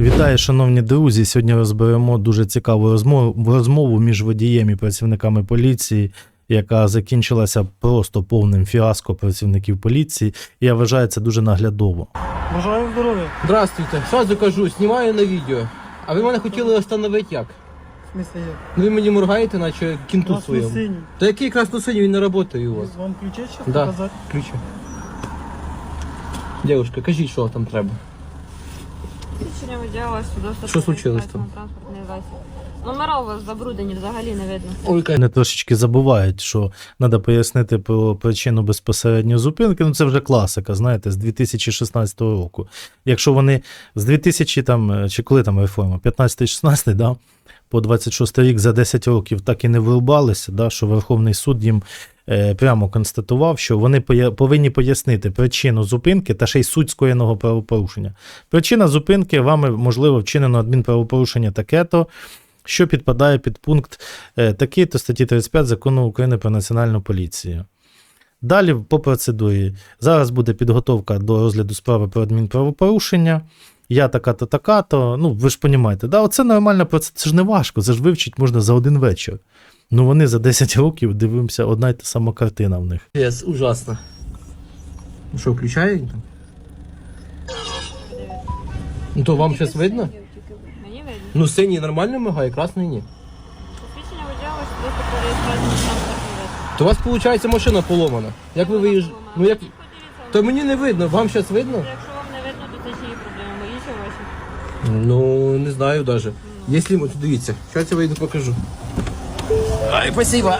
Вітаю, шановні друзі. Сьогодні розберемо дуже цікаву розмову, розмову між водієм і працівниками поліції, яка закінчилася просто повним фіаско працівників поліції. І я вважаю це дуже наглядово. Бажаю здоров'я. Здравствуйте, сразу кажу, знімаю на відео. А ви мене хотіли встановити як? В смысле як? Ну ви мені моргаєте, наче кінту своєму. Красно-синій. Та який красно-синій, він не працює у вас. Вам ключі ще Да. показати? Ключі. Дівушка, кажіть, що там треба. Свідчення виділилось свідоцтво. Що случилось на транспортний засіб. Номера у вас забруднені, взагалі не видно. Ой, Вони трошечки забувають, що треба пояснити про причину безпосередньої зупинки. Ну це вже класика, знаєте, з 2016 року. Якщо вони з 2000 там, чи коли там реформа, 15-16, да, по 26 рік за 10 років так і не вирубалися, да, що Верховний суд їм прямо констатував, що вони повинні пояснити причину зупинки та ще й суть скоєного правопорушення. Причина зупинки вами можливо вчинено адмінправопорушення таке-то, що підпадає під пункт е, такий-то статті 35 закону України про національну поліцію. Далі по процедурі. Зараз буде підготовка до розгляду справи про адмінправопорушення. Я така-то, така-то. Ну, ви ж розумієте, да, оце нормальна процедура. Це ж не важко, це ж вивчити можна за один вечір. Ну вони за 10 років дивимося, одна й та сама картина в них. Пес, ужасно. Ну що, включає він там? Ну то вам зараз видно? Мені видно. Ну синій нормально мигає, красний ні. То у вас виходить машина поломана. Як ви виїжджаєте? Ну як. То мені не видно, вам зараз видно? Якщо вам не видно, то це чиї проблеми. Мої чи ваші? Ну, не знаю даже. Если ми- дивіться, зараз я вийду покажу. Ай, спасибо.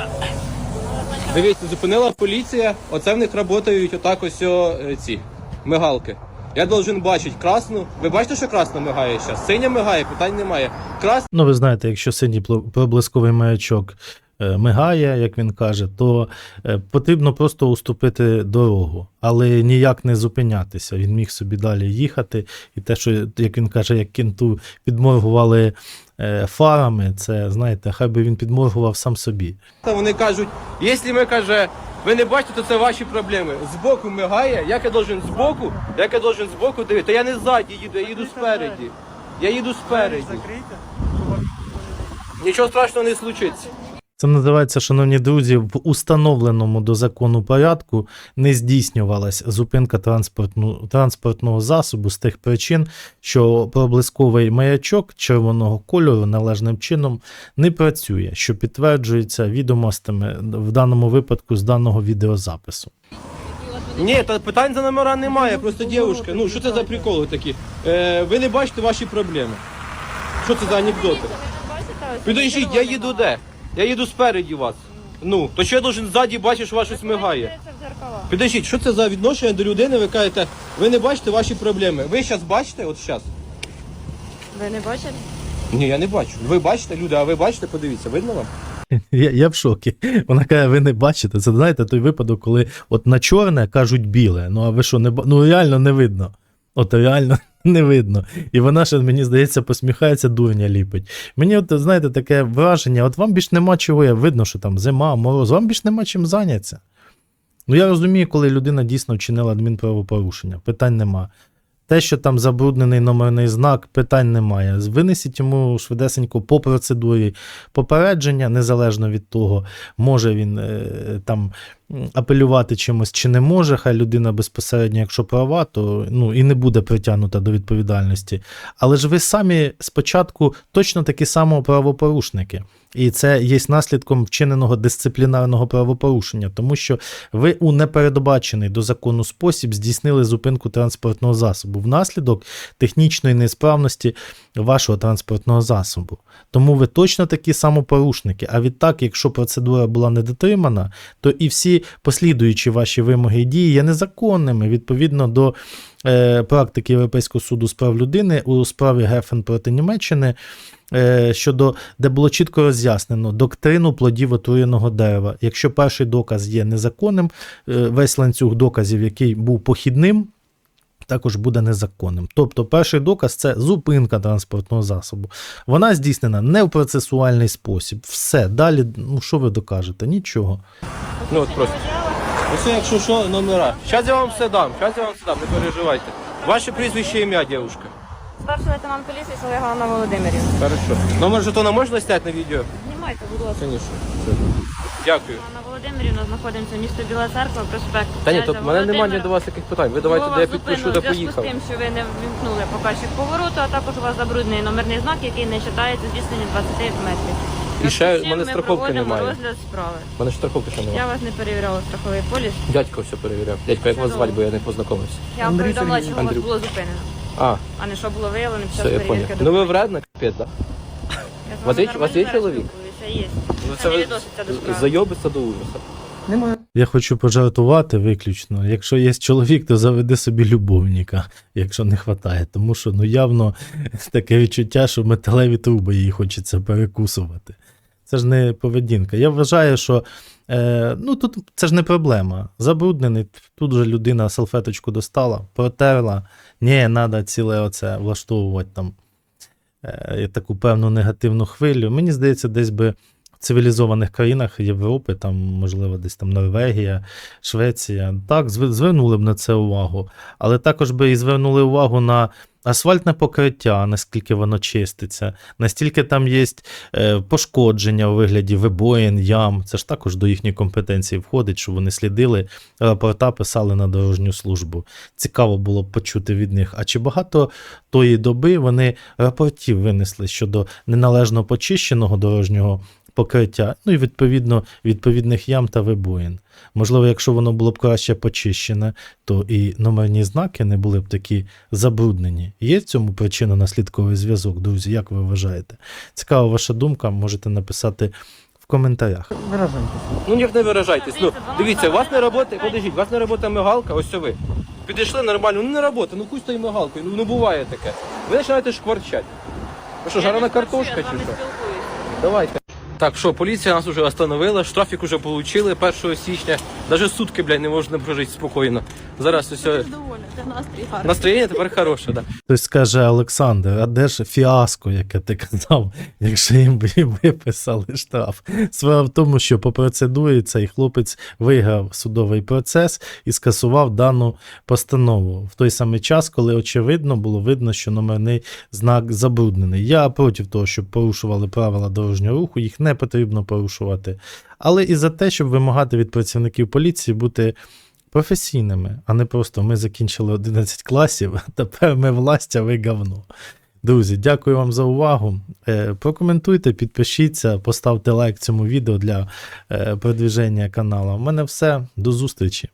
Дивіться, зупинила поліція, оце в них працюють отак ось о, е, ці мигалки. Я должен бачити красну. Ви бачите, що красна мигає зараз? Синя мигає, питань немає. Крас... Ну, ви знаєте, якщо синій пл- проблисковий маячок мигає, як він каже, то е, потрібно просто уступити дорогу, але ніяк не зупинятися. Він міг собі далі їхати. І те, що, як він каже, як кінту підморгували е, фарами, це знаєте, хай би він підморгував сам собі. вони кажуть, якщо ми каже, ви не бачите, то це ваші проблеми. Збоку мигає, як я должен збоку, як я должен збоку дивитися. Та я не ззаді їду, я їду спереді. Я їду спереді. Нічого страшного не случиться. Це називається, шановні друзі, в установленому до закону порядку не здійснювалась зупинка транспортну, транспортного засобу з тих причин, що проблисковий маячок червоного кольору належним чином не працює, що підтверджується відомостями в даному випадку з даного відеозапису. Ні, та питань за номера немає, просто дівушка. Ну що це за приколи такі? Е, ви не бачите ваші проблеми. Що це за анекдоти? Підождіть, я їду де? Я їду спереді вас. Ну, то що я должен ззаді бачити, що вас щось мигає? Дивіться в дзеркала. Підождіть, що це за відношення до людини? Ви кажете, ви не бачите ваші проблеми. Ви зараз бачите, от зараз? Ви не бачите? Ні, я не бачу. Ви бачите, люди, а ви бачите, подивіться, видно вам? Я, я в шокі. Вона каже, ви не бачите. Це знаєте той випадок, коли от на чорне кажуть біле. Ну а ви що, не ну реально не видно. От реально не видно. І вона ще, мені здається, посміхається, дурня ліпить. Мені, от, знаєте, таке враження, от вам більш нема чого, я видно, що там зима, мороз, вам більш нема чим зайнятися. Ну я розумію, коли людина дійсно вчинила адмінправопорушення, питань нема. Те, що там забруднений номерний знак, питань немає. Винесіть йому швидесенько по процедурі попередження, незалежно від того, може він е, там апелювати чимось чи не може. Хай людина безпосередньо, якщо права, то ну і не буде притягнута до відповідальності. Але ж ви самі спочатку точно такі само правопорушники. І це є наслідком вчиненого дисциплінарного правопорушення, тому що ви у непередбачений до закону спосіб здійснили зупинку транспортного засобу внаслідок технічної несправності вашого транспортного засобу. Тому ви точно такі самопорушники. А відтак, якщо процедура була не дотримана, то і всі послідуючі ваші вимоги і дії є незаконними відповідно до е, практики Європейського суду з прав людини у справі Гефен проти Німеччини. е, Щодо де було чітко роз'яснено доктрину плодів отруєного дерева. Якщо перший доказ є незаконним, е, весь ланцюг доказів, який був похідним, також буде незаконним. Тобто, перший доказ це зупинка транспортного засобу. Вона здійснена не в процесуальний спосіб. Все далі, ну що ви докажете? Нічого. Ну от просто. Ось якщо що, номера. Зараз я вам все дам, зараз я вам все дам, не переживайте. Ваше прізвище ім'я, дівушка. Старший лейтенант поліції Солега Анна Володимирівна. Хорошо. Номер жетона можна зняти на відео? Знімайте, будь ласка. Звісно. Дякую. Анна Володимирівна знаходимося місто Біла Церква, проспект. Та ні, то в мене немає Володимира. до вас яких питань. Ви давайте, де я підпишу, де в зв'язку з тим, що ви не ввімкнули показчик повороту, а також у вас забруднений номерний знак, який не читається з відстані 20 метрів. І ще в мене ми страховки проводимо немає. розгляд справи. У мене ж страховки ще Я вас не перевіряла страховий поліс. Дядько все перевіряв. Дядько, як вас звати, бо я не познайомився. Я вам повідомила, чого вас Андрюк. було зупинено, А, а не що було виявлено під час все, я перевірки. Ну ви документів. вредна, капець, так? Я з У вас є- у вас є нормально чоловік? Є. Ну Це не відноситься до справи. зайобиться до ужаса. Немає. Я хочу пожартувати виключно. Якщо є чоловік, то заведи собі любовника, якщо не вистачає. Тому що ну явно таке відчуття, що металеві труби їй хочеться перекусувати. Це ж не поведінка. Я вважаю, що е, ну, тут це ж не проблема. Забруднений, тут вже людина салфеточку достала, протерла. Ні, треба ціле оце влаштовувати там таку певну негативну хвилю. Мені здається, десь би цивілізованих країнах Європи, там, можливо, десь там Норвегія, Швеція, так, звернули б на це увагу. Але також би і звернули увагу на асфальтне покриття, наскільки воно чиститься, настільки там є е, пошкодження у вигляді вибоїн, ям. Це ж також до їхньої компетенції входить, що вони слідили, рапорта писали на дорожню службу. Цікаво було б почути від них. А чи багато тої доби вони рапортів винесли щодо неналежно почищеного дорожнього покриття, ну і відповідно відповідних ям та вибоїн. Можливо, якщо воно було б краще почищене, то і номерні знаки не були б такі забруднені. Є в цьому причинно-наслідковий зв'язок, друзі, як ви вважаєте? Цікава ваша думка, можете написати в коментарях. Виражайтеся. Ну як не виражайтесь. Ну Дивіться, у вас не робота, подождіть, у вас не робота мигалка, ось це ви. Підійшли нормально, ну не робота, ну пусть тою мигалкою, ну не буває таке. Ви починаєте шкварчати. Ви що, жарена картошка чи що? Давайте. Так, що, поліція нас вже остановила, штрафік уже отримали 1 січня. Навіть сутки, блядь, не можна прожити спокійно. Зараз усе. Доволі, настрій. Настроєння тепер хороше, да. Хтось скаже, Олександр, а де ж фіаско, яке ти казав, якщо їм виписали штраф? Справа в тому, що по процедурі цей хлопець виграв судовий процес і скасував дану постанову в той самий час, коли очевидно було видно, що номерний знак забруднений. Я проти того, щоб порушували правила дорожнього руху, їх не потрібно порушувати. Але і за те, щоб вимагати від працівників поліції бути професійними, а не просто ми закінчили 11 класів, тепер ми власть, а ви говно. Друзі, дякую вам за увагу. Е, Прокоментуйте, підпишіться, поставте лайк цьому відео для е, продвіження каналу. У мене все. До зустрічі.